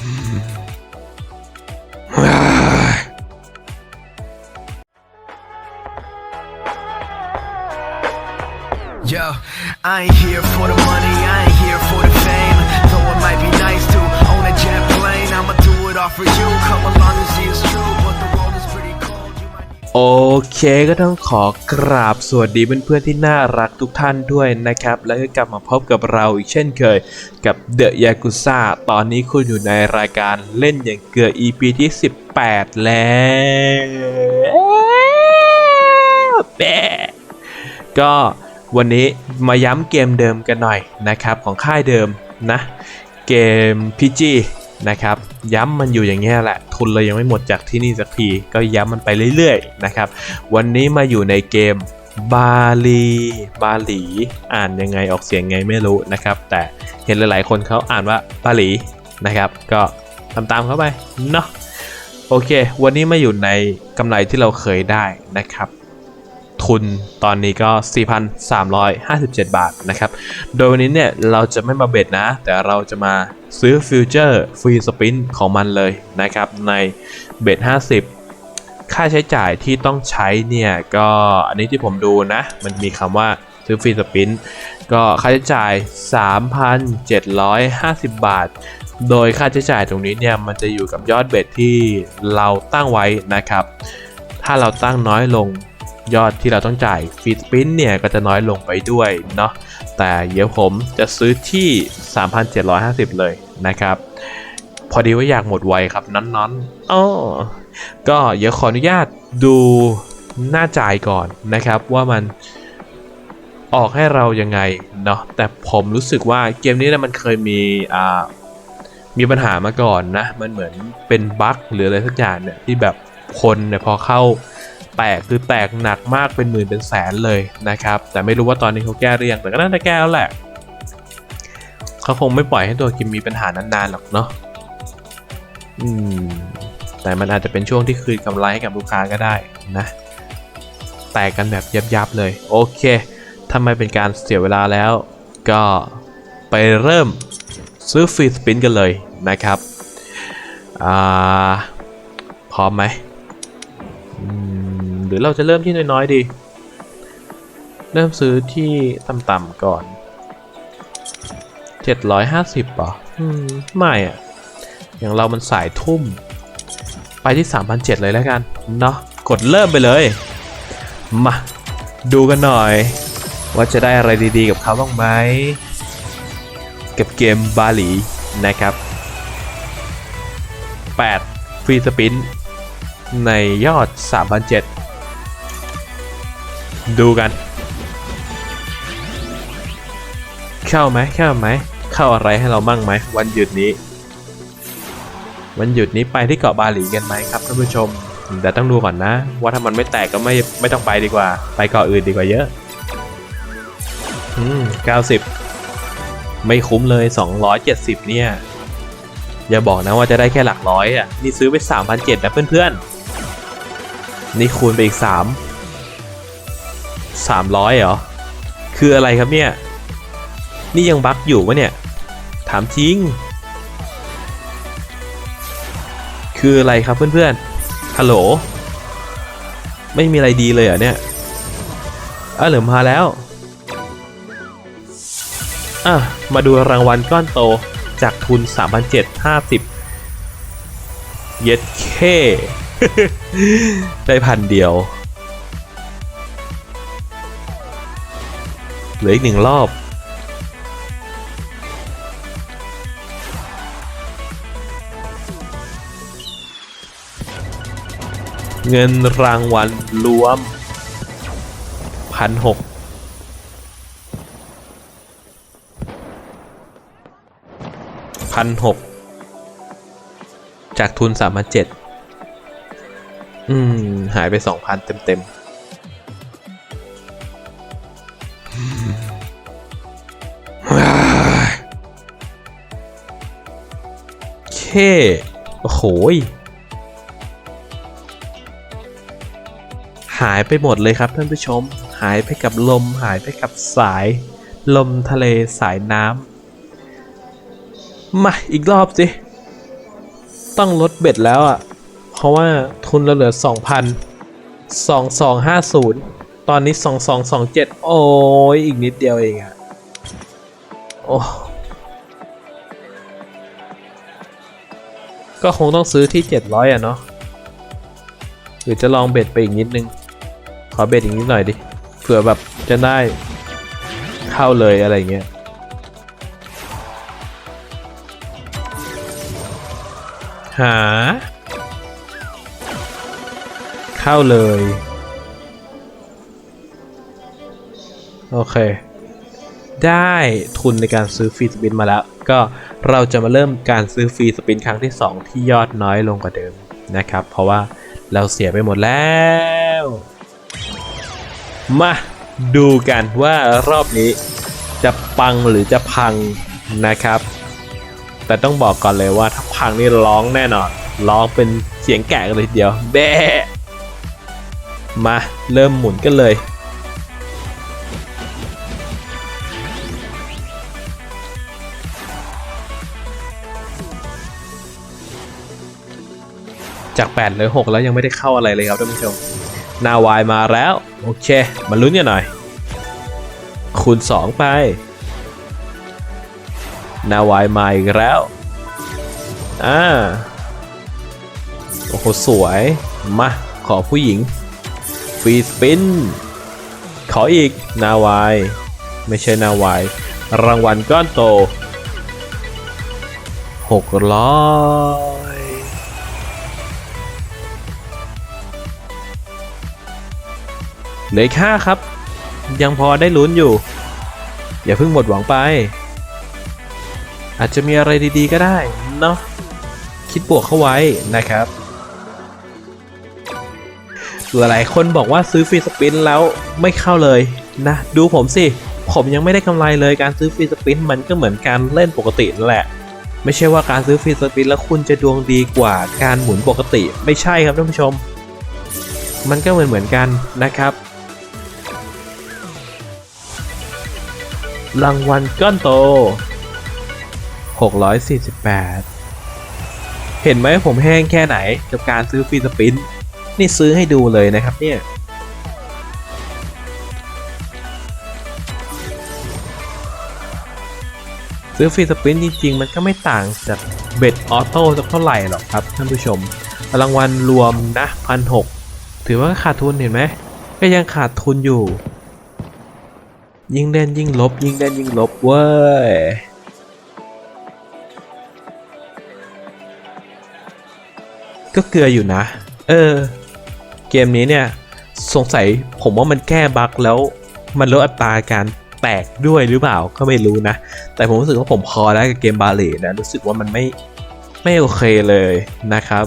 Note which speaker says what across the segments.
Speaker 1: Yo, I ain't here for the money, I ain't here for the fame. Though it might be nice to own a jet plane, I'ma do it all for you. Come along and see it's true,
Speaker 2: โอเคก็ต้องขอกราบสวัสดีเพื่อนๆที่น่ารักทุกท่านด้วยนะครับ แล้วก็กลับมาพบกับเราอีกเช่นเคยกับ The Yakuza ตอนนี้คุณอยู่ในรายการเล่นอย่างเกลือ EP ที่ 18 แล้วแปะก็วันนี้มาย้ำเกมเดิมกันหน่อยนะครับ ของค่ายเดิมนะ เกม PG นะครับย้ำมันอยู่อย่างเงี้ยแหละ ทุนเลยยังไม่หมดจากที่นี่สักที ก็ย้ำมันไปเรื่อยๆนะครับ วันนี้มาอยู่ในเกมบาลีบาหลี อ่านยังไงออกเสียงไงไม่รู้นะครับ แต่เห็นหลายๆคนเขาอ่านว่าบาหลีนะครับ ก็ทำตามเข้าไปเนาะโอเค วันนี้มาอยู่ในกำไรที่เราเคยได้นะครับ ทุนตอนนี้ก็ 4,357 บาทนะครับ โดยวันนี้เนี่ยเราจะไม่มาเบ็ดนะ แต่เราจะมาซื้อฟิวเจอร์ฟรีสปินของมันเลยนะครับ ในเบ็ด 50 ค่าใช้จ่ายที่ต้องใช้เนี่ยก็อันนี้ที่ผมดูนะ มันมีคำว่าซื้อฟรีสปินก็ค่าใช้จ่าย 3,750 บาทโดยค่าใช้จ่ายตรงนี้เนี่ยมันจะอยู่กับยอดเบ็ดที่เราตั้งไว้นะครับ ถ้าเราตั้งน้อยลง ยอดที่เราต้องจ่ายฟรีสปินเนี่ยก็จะน้อยลงไปด้วยเนาะแต่เดี๋ยวผมจะซื้อที่ 3,750 เลยนะครับ พอดีว่าอยากหมดไวครับนั้นๆอ้อก็เดี๋ยวขออนุญาตดูหน้าจ่ายก่อนนะครับว่ามันออกให้เรายังไงเนาะแต่ผมรู้สึกว่าเกมนี้นะมันเคยมีอ่ามีปัญหามาก่อนนะ มันเหมือนเป็นบั๊กหรืออะไรสักอย่างเนี่ยที่แบบคนเนี่ยพอเข้า แตกคือแตกหนักมากเป็นหมื่นเป็นแสนเลยนะครับ แต่ไม่รู้ว่าตอนนี้เขาแก้หรือยังแต่ก็น่าจะแก้แล้วแหละเขาคงไม่ปล่อยให้ตัวกิมมีปัญหานานๆหรอกเนาะอืมแต่มันอาจจะเป็นช่วงที่คืนกำไรให้กับลูกค้าก็ได้นะ แตกกันแบบยับๆเลย โอเคถ้าไม่เป็นการเสียเวลาแล้ว ก็ไปเริ่มซื้อฟรีสปินกันเลยนะครับอ่าพร้อมไหมอืม หรือเราจะเริ่มที่น้อยๆดี เริ่มซื้อที่ต่ำๆก่อน 750ป่ะอืม ไม่อะอย่างเรามันสายทุ่ม ไปที่3,700เลยแล้วกัน เนาะกดเริ่มไปเลย มา ดูกันหน่อย ว่าจะได้อะไรดีๆกับเขาบ้างไหมกับเกมบาหลี นะครับ 8 ฟรีสปินในยอด 3,007 ดูกัน เข้าไหมเข้าไหม เข้าอะไรให้เรามั่งไหม วันหยุดนี้ วันหยุดนี้ไปที่เกาะบาหลีกันไหมครับท่านผู้ชม แต่ต้องดูก่อนนะ ว่าถ้ามันไม่แตกก็ไม่ไม่ต้องไปดีกว่า ไปเกาะอื่นดีกว่าเยอะ อืม90ไม่คุ้มเลย 270 เนี่ย อย่าบอกนะว่าจะได้แค่หลักร้อยอะ นี่ซื้อไป 3,700นะเพื่อนๆ นี่คูณไปอีก 3 300เหรอ คืออะไรครับเนี่ย นี่ยังบั๊กอยู่ปะเนี่ย ถามจริง คืออะไรครับเพื่อนๆ ฮัลโหล ไม่มีอะไรดีเลยเหรอเนี่ยอะเหลือมาแล้ว อะ มาดูรางวัลก้อนโตจากทุน 3,750 เย็ดเค ได้พันเดียว เหลืออีกหนึ่งรอบ เงินรางวัลรวมพันหกพันหกจากทุนสามพันเจ็ดอืม หายไปสองพันเต็มเต็มๆ เค โอ้โหหายไปหมดเลยครับท่านผู้ชม หายไปกับลม หายไปกับสาย ลมทะเลสายน้ำมาอีกรอบสิ ต้องลดเบ็ดแล้วอะ่ะ เพราะว่าทุนเราเหลือสองพันสองสองห้าศูนย์ตอนนี้สองสองสองเจ็ดโอ้ยอีกนิดเดียวเองอะโอ้ ก็คงต้องซื้อที่เจ็ดร้อยอะเนาะหรือจะลองเบ็ดไปอีกนิดนึง ขอเบ็ดอีกนิดหน่อยดิเผื่อแบบจะได้เข้าเลยอะไรเงี้ยหา เข้าเลย โอเค ได้ทุนในการซื้อฟรีสปินมาแล้ว ก็ เราจะมาเริ่มการซื้อฟรีสปินครั้งที่ 2 ที่ยอดน้อยลงกว่าเดิมนะครับ เพราะว่าเราเสียไปหมดแล้ว มาดูกันว่ารอบนี้จะปังหรือจะพังนะครับ แต่ต้องบอกก่อนเลยว่าถ้าพังนี่ร้องแน่นอน ร้องเป็นเสียงแกะกันเลยทีเดียว แบะมาเริ่มหมุนกันเลย จาก8เหลือ6แล้วยังไม่ได้เข้าอะไรเลยครับท่านผู้ชมนาวายมาแล้ว โอเค มาลุ้นกันหน่อย คูณ 2 ไปนาวายมาอีกแล้ว อ่า โอ้โห สวย มา ขอผู้หญิง ฟรีสปิน ขออีกนาวาย ไม่ใช่นาวาย รางวัลก้อนโตล้อ เหลืออกห้าครับ ยังพอได้ลุ้นอยู่ อย่าเพิ่งหมดหวังไป อาจจะมีอะไรดีๆก็ได้เนาะคิดบวกเข้าไว้นะครับ หลายๆคนบอกว่าซื้อฟรีสปินแล้วไม่เข้าเลยนะ ดูผมสิ ผมยังไม่ได้กำไรเลยการซื้อฟรีสปินมันก็เหมือนการเล่นปกตินั่นแหละ ไม่ใช่ว่าการซื้อฟรีสปินแล้วคุณจะดวงดีกว่าการหมุนปกติ ไม่ใช่ครับท่านผู้ชม มันก็เหมือนเหมือนกันนะครับ รางวัลก้อนโต 648 เห็นไหมผมแห้งแค่ไหนกับการซื้อฟรีสปิน นี่ซื้อให้ดูเลยนะครับเนี่ยซื้อฟรีสปินจริง ๆ มันก็ไม่ต่างจากเบ็ดออโต้สักเท่าไหร่หรอกครับท่านผู้ชม รางวัลรวมนะพันหกถือว่าขาดทุนเห็นไหมก็ยังขาดทุนอยู่ ยิ่งเล่นยิ่งลบ ยิ่งเล่นยิ่งลบเว้ยก็เกลืออยู่นะ เออ เกมนี้เนี่ย สงสัยผมว่ามันแก้บั๊กแล้ว มันลดอัตราการแตกด้วยหรือเปล่าก็ไม่รู้นะ แต่ผมรู้สึกว่าผมพอแล้วกับเกมบาเลนะรู้สึกว่ามันไม่ไม่โอเคเลยนะครับ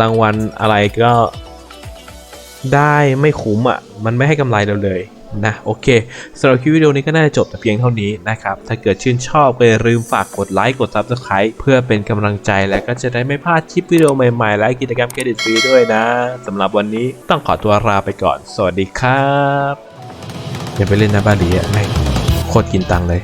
Speaker 2: รางวัลอะไรก็ได้ไม่คุ้มอะ มันไม่ให้กำไรเราเลย นะโอเคสำหรับคลิปวิดีโอนี้ก็น่าจะจบแต่เพียงเท่านี้นะครับ ถ้าเกิดชื่นชอบก็อย่าลืมฝากกดไลค์กด Subscribe เพื่อเป็นกำลังใจและก็จะได้ไม่พลาดคลิปวิดีโอใหม่ๆ และกิจกรรมเครดิตฟรีด้วยนะสำหรับวันนี้ต้องขอตัวลาไปก่อน สวัสดีครับอย่าไปเล่นนะบาลีอะแม่งโคตรกินตังเลย